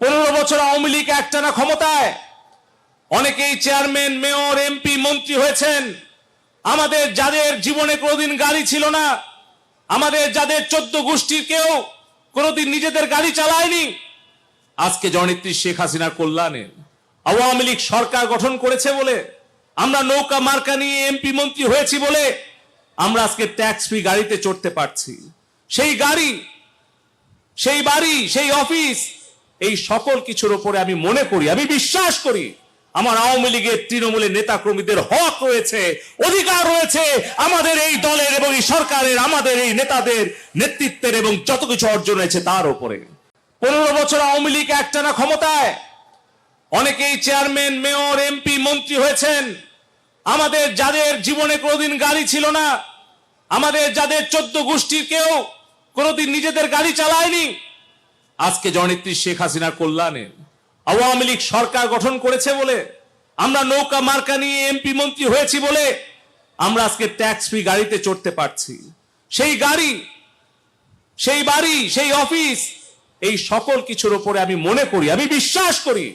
পনেরো বছর আওয়ামী লীগ একটানা ক্ষমতায়। অনেকেই চেয়ারম্যান, মেয়র, এমপি, মন্ত্রী হয়েছেন। আমাদের যাদের জীবনে কোনোদিন গাড়ি ছিল না, আমাদের যাদের চোদ্দ গোষ্ঠীর কেউ কোনোদিন নিজেদের গাড়ি চালায়নি। আজকে জননেত্রী শেখ হাসিনার কল্যাণে আওয়ামী লীগ সরকার গঠন করেছে বলে, আমরা নৌকা মার্কা নিয়ে এমপি, মন্ত্রী হয়েছি বলে, আমরা আজকে ট্যাক্স ফ্রি গাড়িতে চড়তে পারছি। সেই গাড়ি, সেই বাড়ি, সেই অফিস এই সকল কিছুর উপরে আমি মনে করি, আমি বিশ্বাস করি, আমার আওয়ামী লীগের তৃণমূলের নেতা কর্মীদের হক রয়েছে, অধিকার রয়েছে, আমাদের এই দলের এবং এই সরকারের, আমাদের এই নেতাদের নেতৃত্বের এবং যত কিছু অর্জন হয়েছে তার উপরে। পনেরো বছর আওয়ামী লীগ একটানা ক্ষমতায়, অনেকেই চেয়ারম্যান, মেয়র, এমপি, মন্ত্রী হয়েছেন। আমাদের যাদের জীবনে কোনোদিন গাড়ি ছিল না, আমাদের যাদের চোদ্দ গোষ্ঠীর কেউ কোনোদিন নিজেদের গাড়ি চালায়নি আজকে জননেত্রী শেখ হাসিনার কল্যাণে আওয়ামী লীগ সরকার গঠন করেছে বলে, আমরা নৌকা মার্কা নিয়ে এমপি মন্ত্রী হয়েছি বলে আমরা আজকে ট্যাক্স ফ্রি গাড়িতে চড়তে পারছি। সেই গাড়ি, সেই বাড়ি, সেই অফিস এই সকল কিছুর উপরে আমি মনে করি, আমি বিশ্বাস করি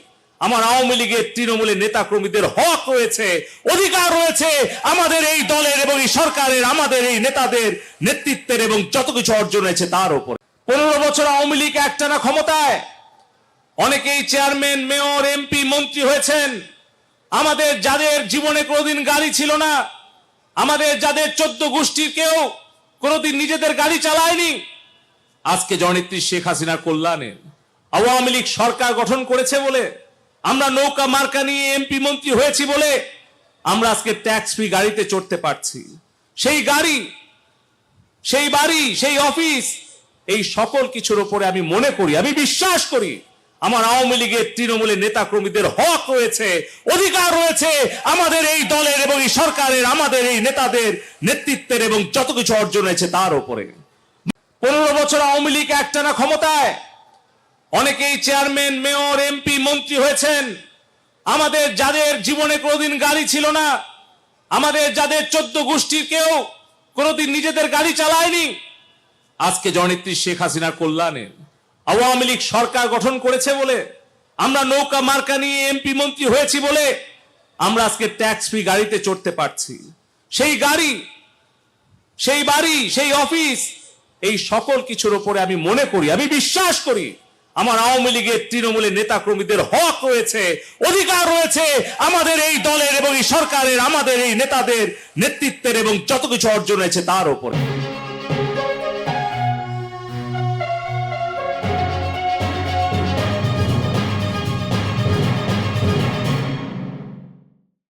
আমার আওয়ামী লীগের তৃণমূলের নেতা কর্মীদের হক রয়েছে, অধিকার রয়েছে আমাদের এই দলের এবং এই সরকারের, আমাদের এই নেতাদের নেতৃত্বের এবং যত কিছু অর্জন হয়েছে তার উপরে। পনেরো বছর আওয়ামী লীগ একটানা ক্ষমতায়। অনেকেই চেয়ারম্যান, মেয়র, এমপি, মন্ত্রী হয়েছেন। আমাদের যাদের জীবনে কোনোদিন গাড়ি ছিল না, আমাদের যাদের চোদ্দ গোষ্ঠীর কেউ কোনোদিন নিজেদের গাড়ি চালায়নি। আজকে জননেত্রী শেখ হাসিনার কল্যাণে আওয়ামী লীগ সরকার গঠন করেছে বলে, আমরা নৌকা মার্কা নিয়ে এমপি, মন্ত্রী হয়েছি বলে, আমরা আজকে ট্যাক্স ফ্রি গাড়িতে চড়তে পারছি। সেই গাড়ি, সেই বাড়ি, সেই অফিস এই সকল কিছুর উপরে আমি মনে করি, আমি বিশ্বাস করি, আমার আওয়ামী লীগের তৃণমূলের নেতা কর্মীদের হক রয়েছে, অধিকার রয়েছে, আমাদের এই দলের এবং এই সরকারের, আমাদের এই নেতাদের নেতৃত্বের এবং যত কিছু অর্জন হয়েছে তার উপরে। পনেরো বছর আওয়ামী লীগ একটানা ক্ষমতায়? অনেকেই চেয়ারম্যান, মেয়র, এমপি, মন্ত্রী হয়েছেন। আমাদের যাদের জীবনে কোনোদিন গাড়ি ছিল না, আমাদের যাদের চোদ্দ গোষ্ঠীর কেউ কোনোদিন নিজেদের গাড়ি চালায়নি আজকে জননেত্রী শেখ হাসিনার কল্যাণে আওয়ামী লীগ সরকার গঠন করেছে বলে, আমরা নৌকা মার্কা নিয়ে এমপি মন্ত্রী হয়েছি বলে আমরা আজকে ট্যাক্স ফ্রি গাড়িতে চড়তে পারছি। সেই গাড়ি, সেই বাড়ি, সেই অফিস এই সকল কিছুর উপরে আমি মনে করি, আমি বিশ্বাস করি, আমার আওয়ামী লীগের তৃণমূলের নেতা কর্মীদের হক রয়েছে, অধিকার রয়েছে, আমাদের এই দলের এবং এই সরকারের, আমাদের এই নেতাদের নেতৃত্বের এবং যত কিছু অর্জন হয়েছে তার উপরে।